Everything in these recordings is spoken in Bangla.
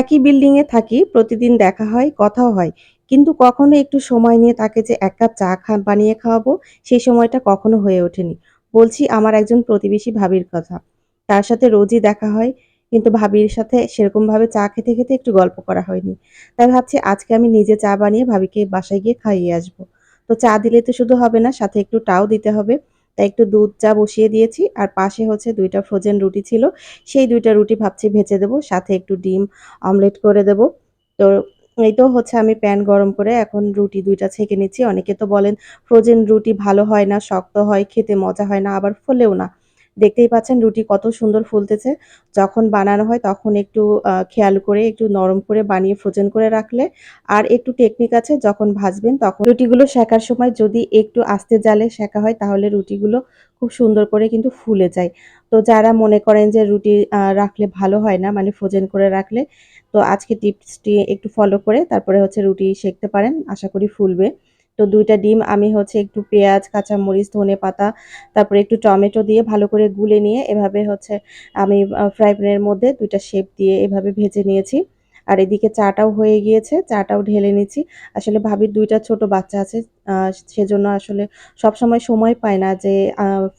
একই বিল্ডিংয়ে থাকি, প্রতিদিন দেখা হয়, কথাও হয়। কিন্তু কখনো একটু সময় নিয়ে তাকে যে ১ কাপ চা খা বানিয়ে খাওয়াবো, সেই সময়টা কখনো হয়ে ওঠেনি। বলছি আমার একজন প্রতিবেশী ভাবির কথা। তার সাথে রোজই দেখা হয়, কিন্তু ভাবির সাথে সেরকমভাবে চা খেতে, খেতে একটু গল্প করা হয়নি। তাই ভাবছি আজকে আমি নিজে চা বানিয়ে ভাবিকে বাসায় গিয়ে খাইয়ে আসব। তো চা দিলে তো শুধু হবে না, সাথে একটু টাও দিতে হবে। তাই একটু দুধ চা বসিয়ে দিয়েছি। আর পাশে হচ্ছে দুইটা ফ্রোজেন রুটি ছিল। সেই দুইটা রুটি ভাবছি ভেজে দেবো। সাথে একটু ডিম অমলেট করে দেবো। তো এই তো হচ্ছে আমি প্যান গরম করে এখন রুটি দুইটা ছেঁকে নিচ্ছি। অনেকে তো বলেন ফ্রোজেন রুটি ভালো হয় না, শক্ত হয়, খেতে মজা হয় না, আবার ফোলেও না। দেখতেই পাচ্ছেন রুটি কত সুন্দর ফুলতেছে। যখন বানানো হয় তখন একটু খেয়াল করে একটু নরম করে বানিয়ে ফ্রোজেন করে রাখলে আর একটু টেকনিক আছে যখন ভাজবেন তখন রুটিগুলো শেখার সময় যদি একটু আস্তে জালে শেখা হয় তাহলে রুটিগুলো খুব সুন্দর করে কিন্তু ফুলে যায়। তো যারা মনে করেন যে রুটি রাখলে ভালো হয় না মানে ফ্রোজেন করে রাখলে, তো আজকে টিপসটি একটু ফলো করে তারপরে হচ্ছে রুটি সেঁকতে পারেন। আশা করি ফুলবে। তো দুইটা ডিম আমি হচ্ছে একটু পেঁয়াজ, কাঁচামরিচ, ধনেপাতা, তারপরে একটু টমেটো দিয়ে ভালো করে গুলে নিয়ে এভাবে হচ্ছে আমি ফ্রাই প্যানের মধ্যে ২ টা শেপ দিয়ে এভাবে ভেজে নিয়েছি। আর এদিকে চাটাও হয়ে গিয়েছে, চাটাও ঢেলে নিচ্ছি। আসলে ভাবির ২ টা ছোট বাচ্চা আছে। সেজন্য আসলে সবসময় সময় সময় পায় না যে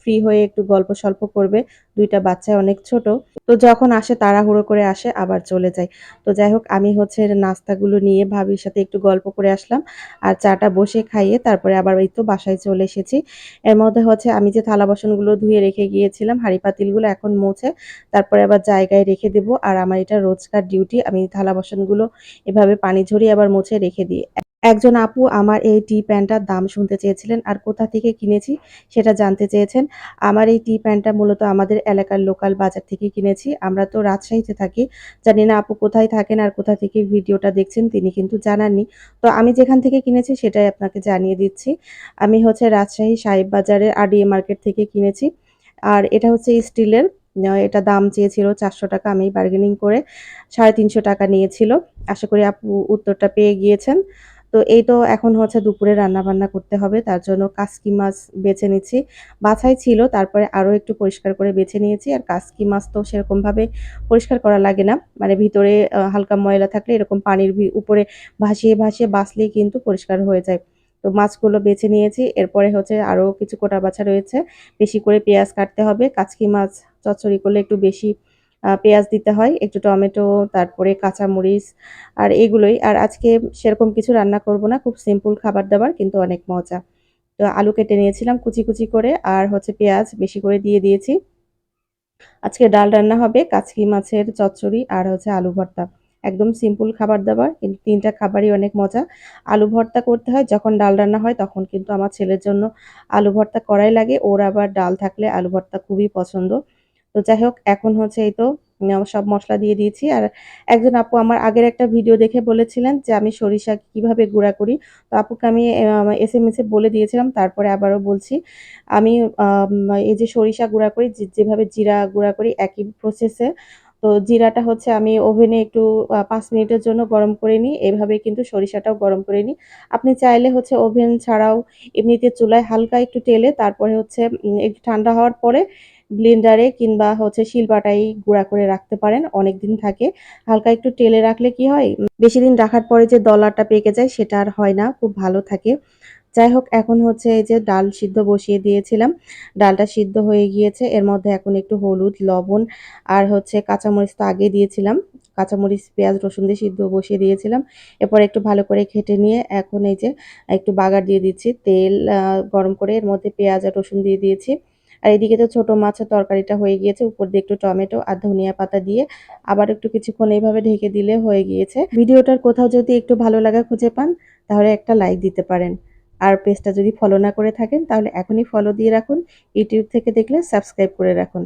ফ্রি হয়ে একটু গল্প-সল্প করবে। দুইটা বাচ্চা অনেক ছোট। তো যখন আসে তাড়াহুড়ো করে আসে আবার চলে যায়। তো যাই হোক আমি হচ্ছে নাস্তাগুলো নিয়ে ভাবির সাথে একটু গল্প করে আসলাম। আর চাটা বসে খাইয়ে তারপরে আবার এই তো বাসায় চলে এসেছি। এর মধ্যে হচ্ছে আমি যে থালা-বাসনগুলো ধুয়ে রেখে গিয়েছিলাম, হাঁড়ি-পাতিলগুলো এখন মুছে তারপরে আবার জায়গায় রেখে দেবো। আর আমার এটা রোজকার ডিউটি। আমি থালা-বাসনগুলো এভাবে পানি ঝরিয়ে আবার মুছে রেখে দিই। একজন আপু আমার এই টি প্যান্টটার দাম শুনতে চেয়েছিলেন আর কোথা থেকে কিনেছি সেটা জানতে চেয়েছেন। আমার এই টি প্যান্টটা মূলত আমাদের এলাকার লোকাল বাজার থেকে কিনেছি। আমরা তো রাজশাহীতে থাকি। জানি না আপু কোথায় থাকেন আর কোথা থেকে ভিডিওটা দেখছেন, তিনি কিন্তু জানাননি। তো আমি যেখান থেকে কিনেছি সেটাই আপনাকে জানিয়ে দিচ্ছি। আমি হচ্ছে রাজশাহী সাহেব বাজারের আরডিএ মার্কেট থেকে কিনেছি। আর এটা হচ্ছে স্টিলের। এটা দাম চেয়েছিল ৳৪০০ আমি বার্গেনিং করে ৳৩৫০ নিয়েছিল। আশা করি আপু উত্তরটা পেয়ে গিয়েছেন। তো এই তো এখন হচ্ছে দুপুরে রান্না বান্না করতে হবে। তার জন্য কাসকি মাছ বেছে নিচ্ছি। বাছাই ছিল তারপরে আরও একটু পরিষ্কার করে বেছে নিয়েছি। আর কাসকি মাছ তো সেরকমভাবে পরিষ্কার করা লাগে না। মানে ভিতরে হালকা ময়লা থাকলে এরকম পানির উপরে ভাসিয়ে, ভাসিয়ে বাছলেই কিন্তু পরিষ্কার হয়ে যায়। তো মাছগুলো বেছে নিয়েছি। এরপরে হচ্ছে আরও কিছু কোটা বাছা রয়েছে। বেশি করে পেঁয়াজ কাটতে হবে। কাচকি মাছ চচ্চড়ি করলে একটু বেশি পেঁয়াজ দিতে হয়, একটু টমেটো, তারপরে কাঁচামরিচ আর এগুলোই। আর আজকে সেরকম কিছু রান্না করব না। খুব সিম্পল খাবার-দাবার কিন্তু অনেক মজা। তো আলু কেটে নিয়েছিলাম কুচি, কুচি করে আর হচ্ছে পেঁয়াজ বেশি করে দিয়ে দিয়েছি। আজকে ডাল রান্না হবে, কাচকি মাছের চচ্চড়ি আর হচ্ছে আলু ভর্তা। একদম সিম্পল খাবার-দাবার কিন্তু ৩ টা খাবারই অনেক মজা। আলু ভর্তা করতে হয় যখন ডাল রান্না হয় তখন কিন্তু আমার ছেলের জন্য আলু ভর্তা করাই লাগে। ওর আবার ডাল থাকলে আলু ভর্তা খুবই পছন্দ। তো যাই হোক, এখন হচ্ছে এই তো সব মশলা দিয়ে দিয়েছি। আর একজন আপু আমার আগের একটা ভিডিও দেখে বলেছিলেন যে, আমি সরিষা কীভাবে গুঁড়া করি। তো আপুকে আমি আ এসএমএস এ বলে দিয়েছিলাম। তারপরে আবারও বলছি। আমি এই যে সরিষা গুঁড়া করি যেভাবে জিরা গুঁড়া করি, একই প্রসেসে। তো জিরাটা হচ্ছে আমি ওভেনে একটু পাঁচ মিনিটের জন্য গরম করে নিই। এভাবে কিন্তু সরিষাটাও গরম করে নিই। আপনি চাইলে হচ্ছে ওভেন ছাড়াও এমনিতে চুলায় হালকা একটু টেলে তারপরে হচ্ছে একটু ঠান্ডা হওয়ার পরে ব্লেন্ডারে কিংবা হচ্ছে শিলপাটায় গুঁড়া করে রাখতে পারেন। অনেক দিন থাকে। হালকা একটু টেলে রাখলে কি হয়? বেশিদিন রাখার পরে যে দলাটা পেকে যায় সেটা আর হয় না। খুব ভালো থাকে। যাই হোক এখন হচ্ছে এই যে ডাল সিদ্ধ বসিয়ে দিয়েছিলাম। ডালটা সিদ্ধ হয়ে গিয়েছে। এর মধ্যে এখন একটু হলুদ, লবণ আর হচ্ছে কাঁচামরিচ তো আগে দিয়েছিলাম। কাঁচামরিচ, পেঁয়াজ, রসুন দিয়ে সিদ্ধ বসিয়ে দিয়েছিলাম। এরপর একটু ভালো করে খেটে নিয়ে এখন এই যে একটু বাগার দিয়ে দিচ্ছি। তেল গরম করে এর মধ্যে পেঁয়াজ আর রসুন দিয়ে দিয়েছি। আর এদিকে তো ছোট মাছের তরকারিটা হয়ে গিয়েছে। উপর দিয়ে একটু টমেটো আর ধনিয়া পাতা দিয়ে আবার একটু কিছুক্ষণ এইভাবে ঢেকে দিলে হয়ে গিয়েছে। ভিডিওটার কোথাও যদি একটু ভালো লাগা খুঁজে পান, তাহলে একটা লাইক দিতে পারেন। আর পেজটা যদি ফলো না করে থাকেন, তাহলে এখনই ফলো দিয়ে রাখুন। ইউটিউব থেকে দেখলে সাবস্ক্রাইব করে রাখুন।